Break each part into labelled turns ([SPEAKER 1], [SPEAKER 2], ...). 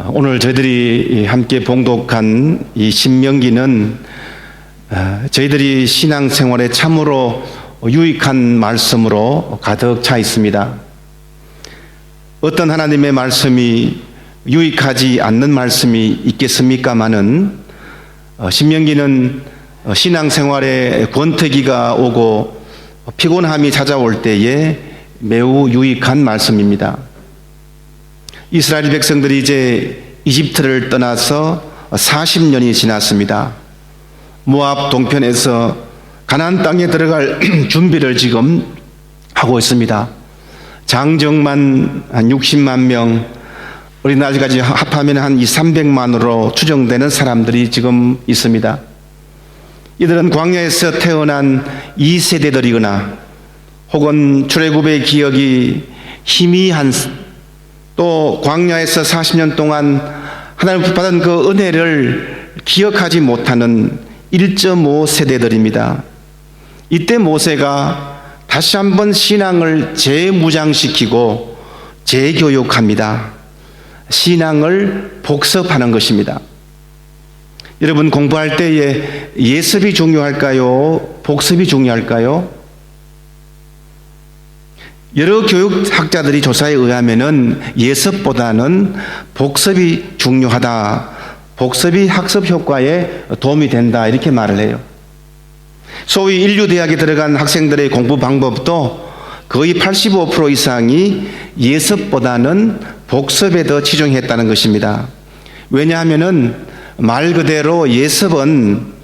[SPEAKER 1] 어, 오늘 저희들이 함께 봉독한 이 신명기는 어, 저희들이 신앙생활에 참으로 유익한 말씀으로 가득 차 있습니다. 어떤 하나님의 말씀이 유익하지 않는 말씀이 있겠습니까마는 어, 신명기는 어, 신앙생활에 권태기가 오고 피곤함이 찾아올 때에 매우 유익한 말씀입니다. 이스라엘 백성들이 이제 이집트를 떠나서 40년이 지났습니다. 모압 동편에서 가나안 땅에 들어갈 준비를 지금 하고 있습니다. 장정만 한 60만 명, 우리나라까지 합하면 한 2, 300만으로 추정되는 사람들이 지금 있습니다. 이들은 광야에서 태어난 2세대들이거나 혹은 출애굽의 기억이 희미한 또 광야에서 40년 동안 하나님 받은 그 은혜를 기억하지 못하는 1.5 세대들입니다. 이때 모세가 다시 한번 신앙을 재무장시키고 재교육합니다. 신앙을 복습하는 것입니다. 여러분 공부할 때에 예습이 중요할까요? 복습이 중요할까요? 여러 교육학자들이 조사에 의하면은 예습보다는 복습이 중요하다. 복습이 학습 효과에 도움이 된다. 이렇게 말을 해요. 소위 인류대학에 들어간 학생들의 공부 방법도 거의 85% 이상이 예습보다는 복습에 더 치중했다는 것입니다. 왜냐하면은 말 그대로 예습은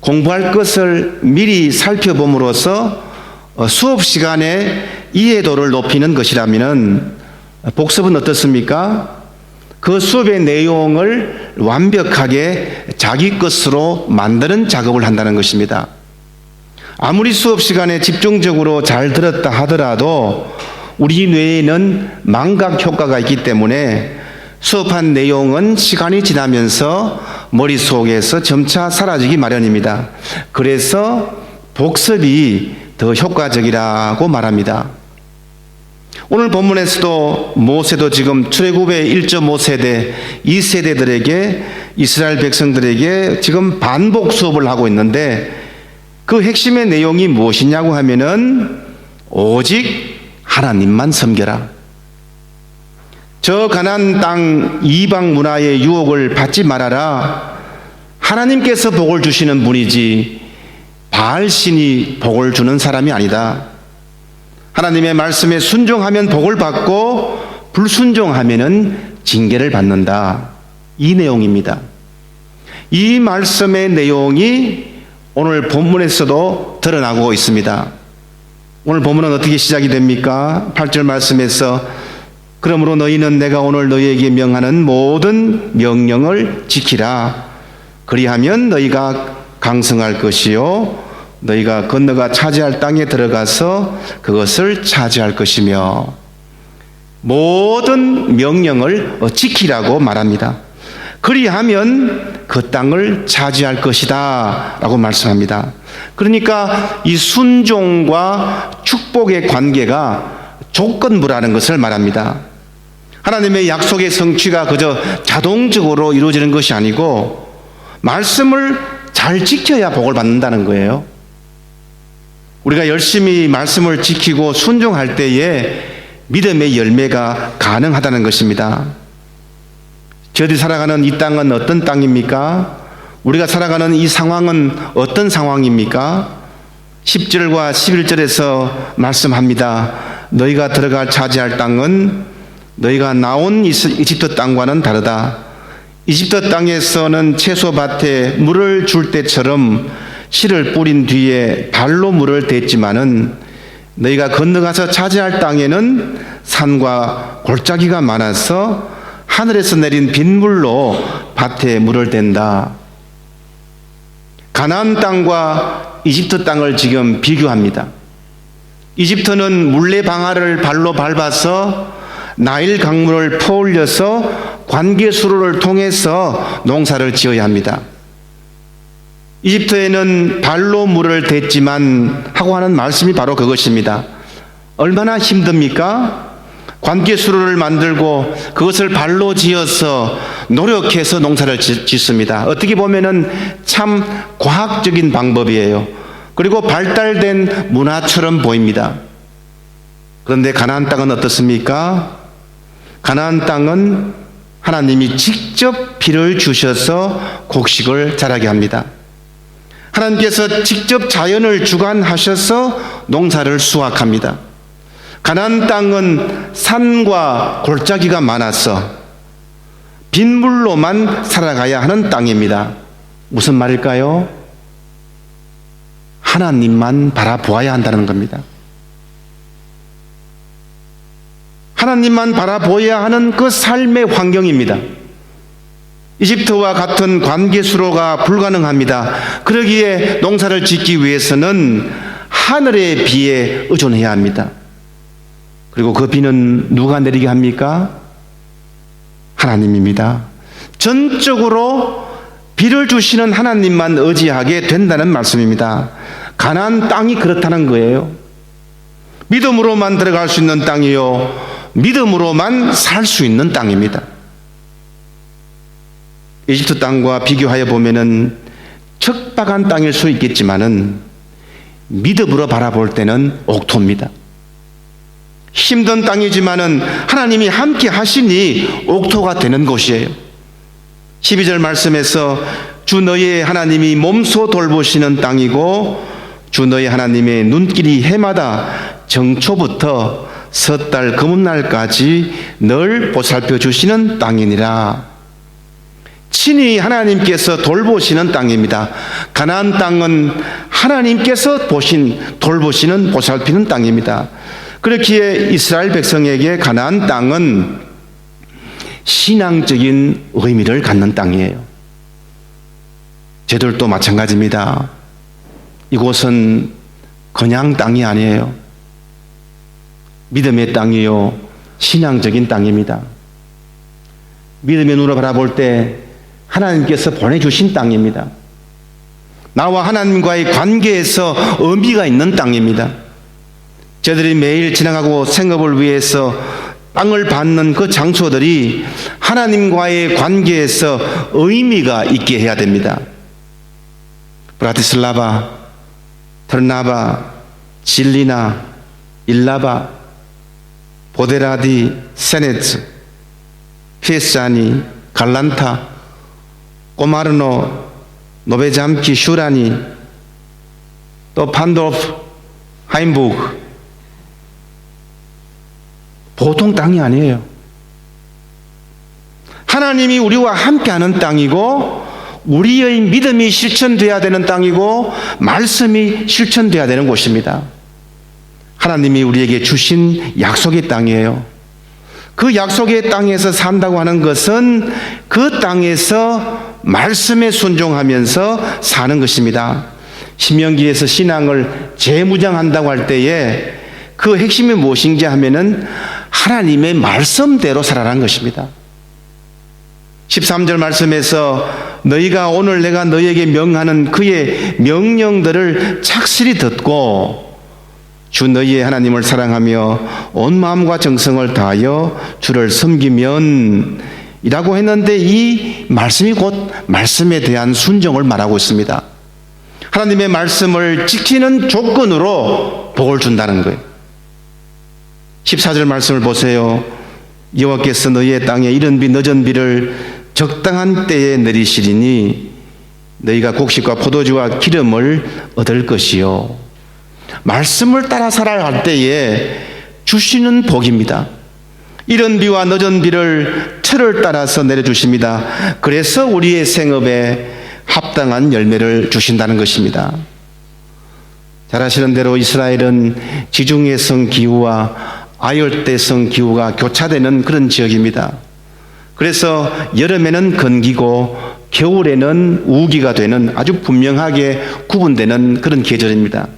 [SPEAKER 1] 공부할 것을 미리 살펴봄으로써 어, 수업 시간에 이해도를 높이는 것이라면은 복습은 어떻습니까? 그 수업의 내용을 완벽하게 자기 것으로 만드는 작업을 한다는 것입니다. 아무리 수업 시간에 집중적으로 잘 들었다 하더라도 우리 뇌에는 망각 효과가 있기 때문에 수업한 내용은 시간이 지나면서 머릿속에서 점차 사라지기 마련입니다. 그래서 복습이 더 효과적이라고 말합니다. 오늘 본문에서도 모세도 지금 출애굽의 1.5세대, 2세대들에게 이스라엘 백성들에게 지금 반복 수업을 하고 있는데 그 핵심의 내용이 무엇이냐고 하면은 오직 하나님만 섬겨라. 저 가난 땅 이방 문화의 유혹을 받지 말아라. 하나님께서 복을 주시는 분이지 바알 신이 복을 주는 사람이 아니다. 하나님의 말씀에 순종하면 복을 받고 불순종하면은 징계를 받는다. 이 내용입니다. 이 말씀의 내용이 오늘 본문에서도 드러나고 있습니다. 오늘 본문은 어떻게 시작이 됩니까? 8절 말씀에서 그러므로 너희는 내가 오늘 너희에게 명하는 모든 명령을 지키라. 그리하면 너희가 강성할 것이요. 너희가 건너가 차지할 땅에 들어가서 그것을 차지할 것이며 모든 명령을 지키라고 말합니다. 그리하면 그 땅을 차지할 것이다 라고 말씀합니다. 그러니까 이 순종과 축복의 관계가 조건부라는 것을 말합니다. 하나님의 약속의 성취가 그저 자동적으로 이루어지는 것이 아니고 말씀을 잘 지켜야 복을 받는다는 거예요. 우리가 열심히 말씀을 지키고 순종할 때에 믿음의 열매가 가능하다는 것입니다. 저들이 살아가는 이 땅은 어떤 땅입니까? 우리가 살아가는 이 상황은 어떤 상황입니까? 10절과 11절에서 말씀합니다. 너희가 들어갈 차지할 땅은 너희가 나온 이집트 땅과는 다르다. 이집트 땅에서는 채소밭에 물을 줄 때처럼 씨를 뿌린 뒤에 발로 물을 댔지만은 너희가 건너가서 차지할 땅에는 산과 골짜기가 많아서 하늘에서 내린 빗물로 밭에 물을 댄다. 가나안 땅과 이집트 땅을 지금 비교합니다. 이집트는 물레 방아를 발로 밟아서 나일 강물을 퍼올려서 관계 수로를 통해서 농사를 지어야 합니다. 이집트에는 발로 물을 댔지만 하고 하는 말씀이 바로 그것입니다. 얼마나 힘듭니까? 관계수로를 만들고 그것을 발로 지어서 노력해서 농사를 짓- 짓습니다. 어떻게 보면은 참 과학적인 방법이에요. 그리고 발달된 문화처럼 보입니다. 그런데 가나안 땅은 어떻습니까? 가나안 땅은 하나님이 직접 비를 주셔서 곡식을 자라게 합니다. 하나님께서 직접 자연을 주관하셔서 농사를 수확합니다. 가나안 땅은 산과 골짜기가 많아서 빗물로만 살아가야 하는 땅입니다. 무슨 말일까요? 하나님만 바라보아야 한다는 겁니다. 하나님만 바라보아야 하는 그 삶의 환경입니다. 이집트와 같은 관계 수로가 불가능합니다. 그러기에 농사를 짓기 위해서는 하늘의 비에 의존해야 합니다. 그리고 그 비는 누가 내리게 합니까? 하나님입니다. 전적으로 비를 주시는 하나님만 의지하게 된다는 말씀입니다. 가나안 땅이 그렇다는 거예요. 믿음으로만 들어갈 수 있는 땅이요. 믿음으로만 살 수 있는 땅입니다. 이집트 땅과 비교하여 보면은 척박한 땅일 수 있겠지만은 믿음으로 바라볼 때는 옥토입니다. 힘든 땅이지만은 하나님이 함께 하시니 옥토가 되는 곳이에요. 12절 말씀에서 주 너희의 하나님이 몸소 돌보시는 땅이고 주 너희 하나님의 눈길이 해마다 정초부터 섣달 금음날까지 늘 보살펴 주시는 땅이니라. 친히 하나님께서 돌보시는 땅입니다. 가나안 땅은 하나님께서 보신 돌보시는 보살피는 땅입니다. 그렇기에 이스라엘 백성에게 가나안 땅은 신앙적인 의미를 갖는 땅이에요. 저들도 마찬가지입니다. 이곳은 그냥 땅이 아니에요. 믿음의 땅이요. 신앙적인 땅입니다. 믿음의 눈으로 바라볼 때 하나님께서 보내주신 땅입니다. 나와 하나님과의 관계에서 의미가 있는 땅입니다. 저들이 매일 지나가고 생업을 위해서 땅을 받는 그 장소들이 하나님과의 관계에서 의미가 있게 해야 됩니다. 브라티슬라바, 터나바, 질리나, 일라바, 보데라디, 세네츠, 피에사니, 갈란타, 꼬마르노, 노베잠키, 슈라니, 또 판도프, 하임부크, 보통 땅이 아니에요. 하나님이 우리와 함께하는 땅이고 우리의 믿음이 실천돼야 되는 땅이고 말씀이 실천돼야 되는 곳입니다. 하나님이 우리에게 주신 약속의 땅이에요. 그 약속의 땅에서 산다고 하는 것은 그 땅에서 말씀에 순종하면서 사는 것입니다. 신명기에서 신앙을 재무장한다고 할 때에 그 핵심이 무엇인지 하면은 하나님의 말씀대로 살아라는 것입니다. 13절 말씀에서 너희가 오늘 내가 너희에게 명하는 그의 명령들을 착실히 듣고 주 너희의 하나님을 사랑하며 온 마음과 정성을 다하여 주를 섬기면 이라고 했는데 이 말씀이 곧 말씀에 대한 순종을 말하고 있습니다. 하나님의 말씀을 지키는 조건으로 복을 준다는 거예요. 14절 말씀을 보세요. 여호와께서 너희의 땅에 이른 비 늦은 비를 적당한 때에 내리시리니 너희가 곡식과 포도주와 기름을 얻을 것이요. 말씀을 따라 살아야 할 때에 주시는 복입니다. 이른 비와 늦은 비를 철을 따라서 내려주십니다. 그래서 우리의 생업에 합당한 열매를 주신다는 것입니다. 잘 아시는 대로 이스라엘은 지중해성 기후와 아열대성 기후가 교차되는 그런 지역입니다. 그래서 여름에는 건기고 겨울에는 우기가 되는 아주 분명하게 구분되는 그런 계절입니다.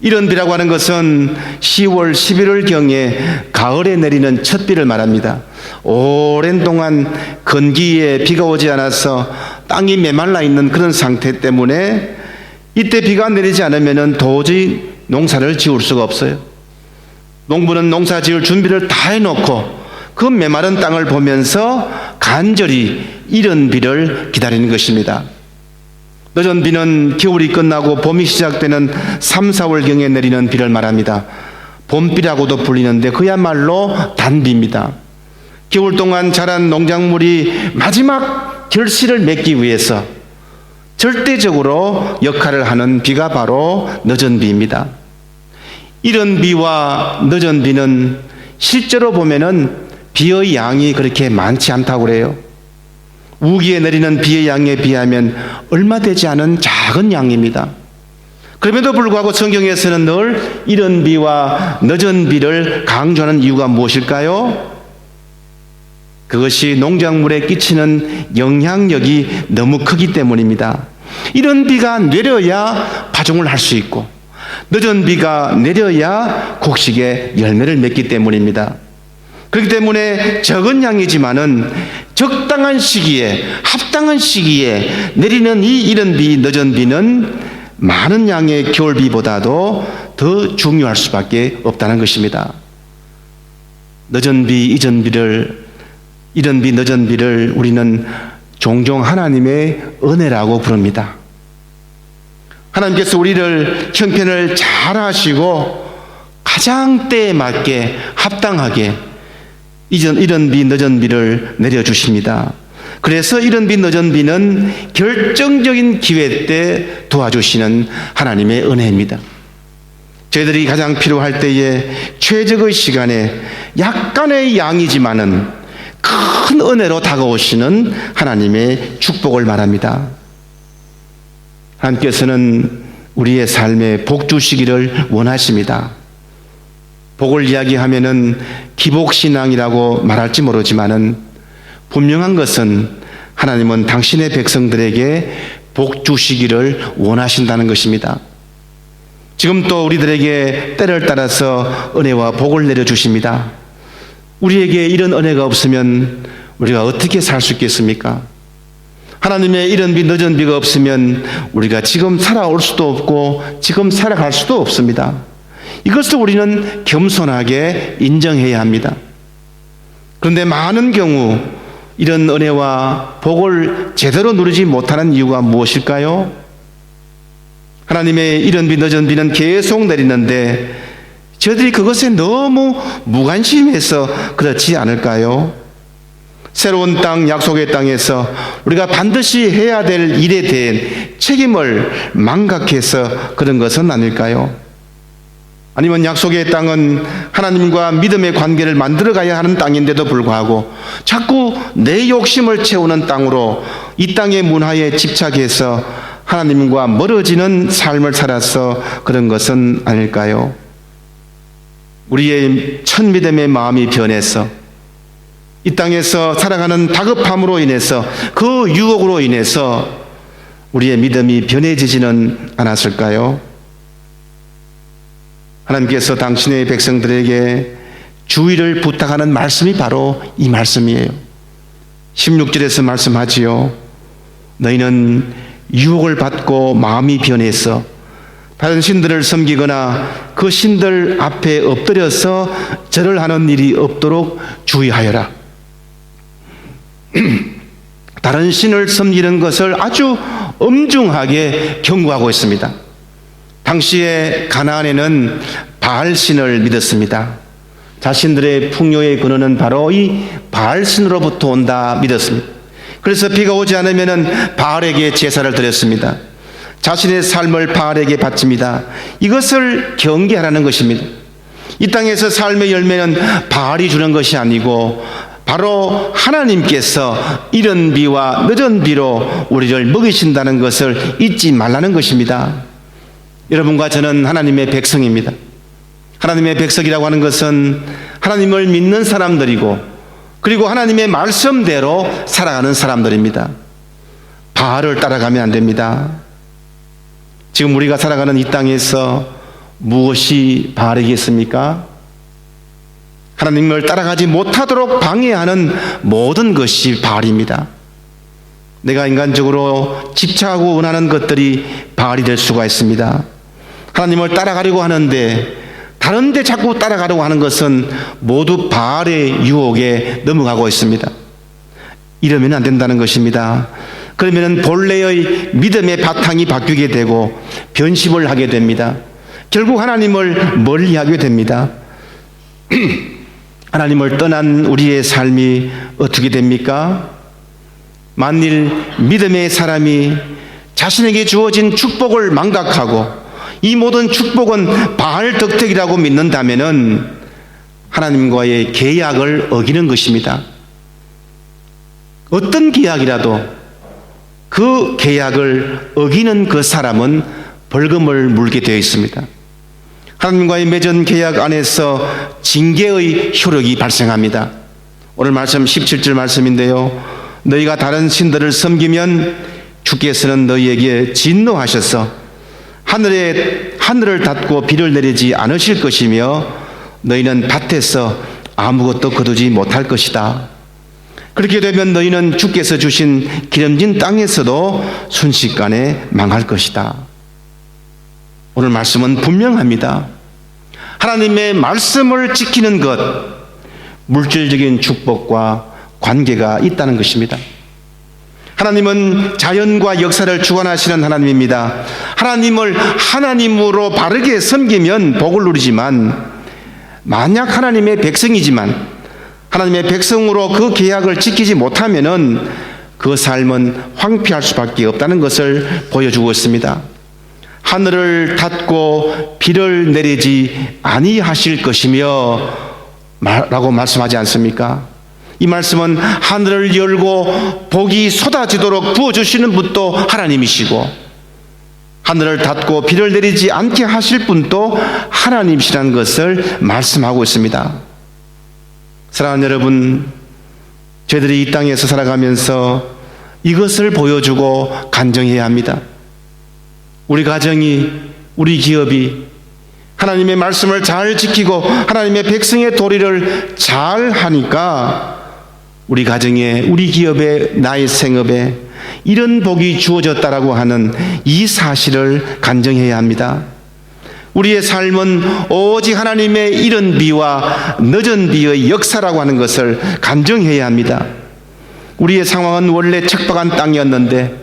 [SPEAKER 1] 이런 비라고 하는 것은 10월, 11월 경에 가을에 내리는 첫 비를 말합니다. 오랜 동안 건기에 비가 오지 않아서 땅이 메말라 있는 그런 상태 때문에 이때 비가 내리지 않으면 도저히 농사를 지을 수가 없어요. 농부는 농사 지을 준비를 다 해놓고 그 메마른 땅을 보면서 간절히 이른 비를 기다리는 것입니다. 늦은 비는 겨울이 끝나고 봄이 시작되는 3, 4월경에 내리는 비를 말합니다. 봄비라고도 불리는데 그야말로 단비입니다. 겨울 동안 자란 농작물이 마지막 결실을 맺기 위해서 절대적으로 역할을 하는 비가 바로 늦은 비입니다. 이른 비와 늦은 비는 실제로 보면은 비의 양이 그렇게 많지 않다고 그래요. 우기에 내리는 비의 양에 비하면 얼마 되지 않은 작은 양입니다. 그럼에도 불구하고 성경에서는 늘 이른 비와 늦은 비를 강조하는 이유가 무엇일까요? 그것이 농작물에 끼치는 영향력이 너무 크기 때문입니다. 이런 비가 내려야 파종을 할 수 있고, 늦은 비가 내려야 곡식에 열매를 맺기 때문입니다. 그렇기 때문에 적은 양이지만은 적당한 시기에, 합당한 시기에 내리는 이 이른 비, 늦은 비는 많은 양의 겨울비보다도 더 중요할 수밖에 없다는 것입니다. 늦은 비, 이전 비를 이런 비 늦은 비를 우리는 종종 하나님의 은혜라고 부릅니다. 하나님께서 우리를 형편을 잘 하시고 가장 때에 맞게 합당하게 이전 이런 비 늦은 비를 내려 주십니다. 그래서 이런 비 늦은 비는 결정적인 기회 때 도와주시는 하나님의 은혜입니다. 저희들이 가장 필요할 때에 최적의 시간에 약간의 양이지만은 큰 은혜로 다가오시는 하나님의 축복을 말합니다. 하나님께서는 우리의 삶에 복 주시기를 원하십니다. 복을 이야기하면은 기복신앙이라고 말할지 모르지만은 분명한 것은 하나님은 당신의 백성들에게 복 주시기를 원하신다는 것입니다. 지금 또 우리들에게 때를 따라서 은혜와 복을 내려주십니다. 우리에게 이런 은혜가 없으면 우리가 어떻게 살 수 있겠습니까? 하나님의 이런 비 늦은 비가 없으면 우리가 지금 살아올 수도 없고 지금 살아갈 수도 없습니다. 이것을 우리는 겸손하게 인정해야 합니다. 그런데 많은 경우 이런 은혜와 복을 제대로 누리지 못하는 이유가 무엇일까요? 하나님의 이런 비 늦은 비는 계속 내리는데 저들이 그것에 너무 무관심해서 그렇지 않을까요? 새로운 땅, 약속의 땅에서 우리가 반드시 해야 될 일에 대한 책임을 망각해서 그런 것은 아닐까요? 아니면 약속의 땅은 하나님과 믿음의 관계를 만들어 가야 하는 땅인데도 불구하고 자꾸 내 욕심을 채우는 땅으로 이 땅의 문화에 집착해서 하나님과 멀어지는 삶을 살아서 그런 것은 아닐까요? 우리의 첫 믿음의 마음이 변해서 이 땅에서 살아가는 다급함으로 인해서 그 유혹으로 인해서 우리의 믿음이 변해지지는 않았을까요? 하나님께서 당신의 백성들에게 주의를 부탁하는 말씀이 바로 이 말씀이에요. 16절에서 말씀하지요. 너희는 유혹을 받고 마음이 변해서 다른 신들을 섬기거나 그 신들 앞에 엎드려서 절을 하는 일이 없도록 주의하여라. 다른 신을 섬기는 것을 아주 엄중하게 경고하고 있습니다. 당시에 가나안에는 바알 신을 믿었습니다. 자신들의 풍요의 근원은 바로 이 바알 신으로부터 온다 믿었습니다. 그래서 비가 오지 않으면 바알에게 제사를 드렸습니다. 자신의 삶을 바알에게 바칩니다. 이것을 경계하라는 것입니다. 이 땅에서 삶의 열매는 바알이 주는 것이 아니고 바로 하나님께서 이른 비와 늦은 비로 우리를 먹이신다는 것을 잊지 말라는 것입니다. 여러분과 저는 하나님의 백성입니다. 하나님의 백성이라고 하는 것은 하나님을 믿는 사람들이고 그리고 하나님의 말씀대로 살아가는 사람들입니다. 바알을 따라가면 안 됩니다. 지금 우리가 살아가는 이 땅에서 무엇이 바알이겠습니까? 하나님을 따라가지 못하도록 방해하는 모든 것이 바알입니다. 내가 인간적으로 집착하고 원하는 것들이 바알이 될 수가 있습니다. 하나님을 따라가려고 하는데 다른 데 자꾸 따라가려고 하는 것은 모두 바알의 유혹에 넘어가고 있습니다. 이러면 안 된다는 것입니다. 그러면 본래의 믿음의 바탕이 바뀌게 되고 변심을 하게 됩니다. 결국 하나님을 멀리하게 됩니다. 하나님을 떠난 우리의 삶이 어떻게 됩니까? 만일 믿음의 사람이 자신에게 주어진 축복을 망각하고 이 모든 축복은 바알 덕택이라고 믿는다면은 하나님과의 계약을 어기는 것입니다. 어떤 계약이라도 그 계약을 어기는 그 사람은 벌금을 물게 되어 있습니다. 하나님과의 맺은 계약 안에서 징계의 효력이 발생합니다. 오늘 말씀 17절 말씀인데요. 너희가 다른 신들을 섬기면 주께서는 너희에게 진노하셔서 하늘에 하늘을 닫고 비를 내리지 않으실 것이며 너희는 밭에서 아무것도 거두지 못할 것이다. 그렇게 되면 너희는 주께서 주신 기름진 땅에서도 순식간에 망할 것이다. 오늘 말씀은 분명합니다. 하나님의 말씀을 지키는 것, 물질적인 축복과 관계가 있다는 것입니다. 하나님은 자연과 역사를 주관하시는 하나님입니다. 하나님을 하나님으로 바르게 섬기면 복을 누리지만, 만약 하나님의 백성이지만, 하나님의 백성으로 그 계약을 지키지 못하면은 그 삶은 황폐할 수밖에 없다는 것을 보여주고 있습니다. 하늘을 닫고 비를 내리지 아니하실 것이며 라고 말씀하지 않습니까? 이 말씀은 하늘을 열고 복이 쏟아지도록 부어주시는 분도 하나님이시고 하늘을 닫고 비를 내리지 않게 하실 분도 하나님이시라는 것을 말씀하고 있습니다. 사랑하는 여러분, 저희들이 이 땅에서 살아가면서 이것을 보여주고 간정해야 합니다. 우리 가정이, 우리 기업이 하나님의 말씀을 잘 지키고 하나님의 백성의 도리를 잘 하니까 우리 가정에, 우리 기업에, 나의 생업에 이런 복이 주어졌다라고 하는 이 사실을 간정해야 합니다. 우리의 삶은 오직 하나님의 이른 비와 늦은 비의 역사라고 하는 것을 간정해야 합니다. 우리의 상황은 원래 척박한 땅이었는데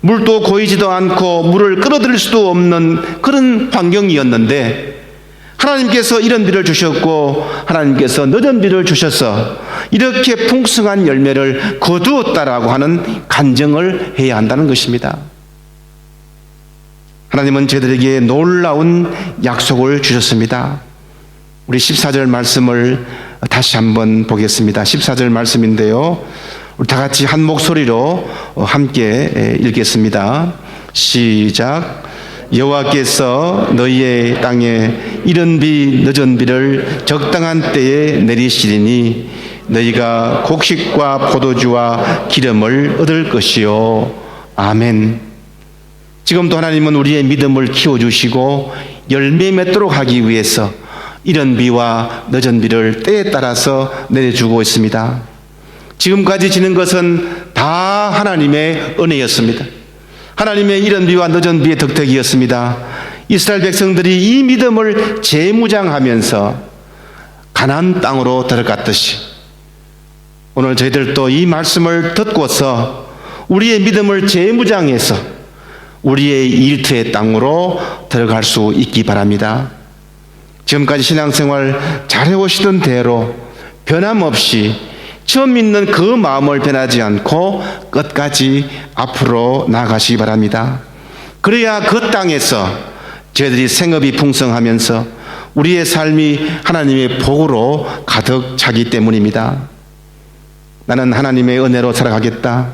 [SPEAKER 1] 물도 고이지도 않고 물을 끌어들일 수도 없는 그런 환경이었는데 하나님께서 이런 비를 주셨고 하나님께서 늦은 비를 주셔서 이렇게 풍성한 열매를 거두었다라고 하는 간정을 해야 한다는 것입니다. 하나님은 저들에게 놀라운 약속을 주셨습니다. 우리 14절 말씀을 다시 한번 보겠습니다. 14절 말씀인데요. 우리 다 같이 한 목소리로 함께 읽겠습니다. 시작. 여호와께서 너희의 땅에 이른 비 늦은 비를 적당한 때에 내리시리니 너희가 곡식과 포도주와 기름을 얻을 것이요 아멘. 지금도 하나님은 우리의 믿음을 키워 주시고 열매 맺도록 하기 위해서 이런 비와 늦은 비를 때에 따라서 내려주고 있습니다. 지금까지 지는 것은 다 하나님의 은혜였습니다. 하나님의 이런 비와 늦은 비의 덕택이었습니다. 이스라엘 백성들이 이 믿음을 재무장하면서 가나안 땅으로 들어갔듯이 오늘 저희들도 이 말씀을 듣고서 우리의 믿음을 재무장해서 우리의 일터의 땅으로 들어갈 수 있기 바랍니다. 지금까지 신앙생활 잘해오시던 대로 변함없이 처음 믿는 그 마음을 변하지 않고 끝까지 앞으로 나가시기 바랍니다. 그래야 그 땅에서 저희들이 생업이 풍성하면서 우리의 삶이 하나님의 복으로 가득 차기 때문입니다. 나는 하나님의 은혜로 살아가겠다.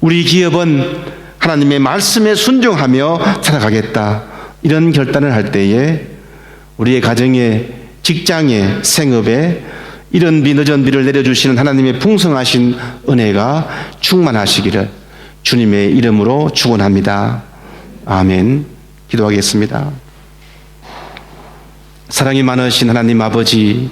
[SPEAKER 1] 우리 기업은 하나님의 말씀에 순종하며 살아가겠다. 이런 결단을 할 때에 우리의 가정에, 직장에, 생업에 이런 비 늦은 비를 내려주시는 하나님의 풍성하신 은혜가 충만하시기를 주님의 이름으로 축원합니다. 아멘. 기도하겠습니다. 사랑이 많으신 하나님 아버지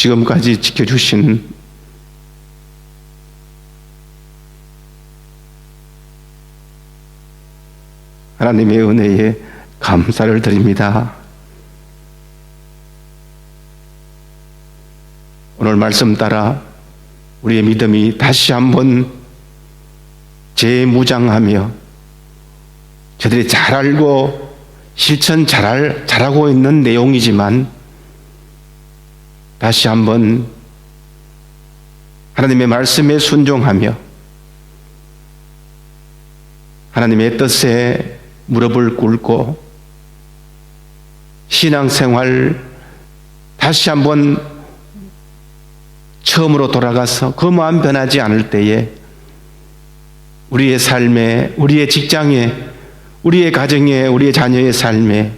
[SPEAKER 1] 지금까지 지켜주신 하나님의 은혜에 감사를 드립니다. 오늘 말씀 따라 우리의 믿음이 다시 한번 재무장하며 저들이 잘 알고 실천 잘 잘하고 있는 내용이지만 다시 한번 하나님의 말씀에 순종하며 하나님의 뜻에 무릎을 꿇고 신앙생활 다시 한번 처음으로 돌아가서 그 마음 변하지 않을 때에 우리의 삶에, 우리의 직장에, 우리의 가정에, 우리의 자녀의 삶에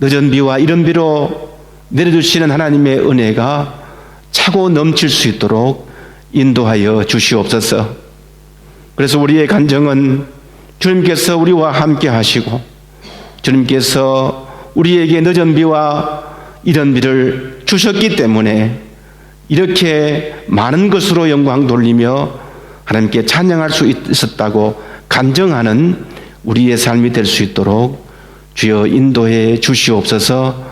[SPEAKER 1] 늦은 비와 이른 비로 내려주시는 하나님의 은혜가 차고 넘칠 수 있도록 인도하여 주시옵소서. 그래서 우리의 간정은 주님께서 우리와 함께 하시고 주님께서 우리에게 늦은 비와 이른 비를 주셨기 때문에 이렇게 많은 것으로 영광 돌리며 하나님께 찬양할 수 있었다고 간정하는 우리의 삶이 될 수 있도록 주여 인도해 주시옵소서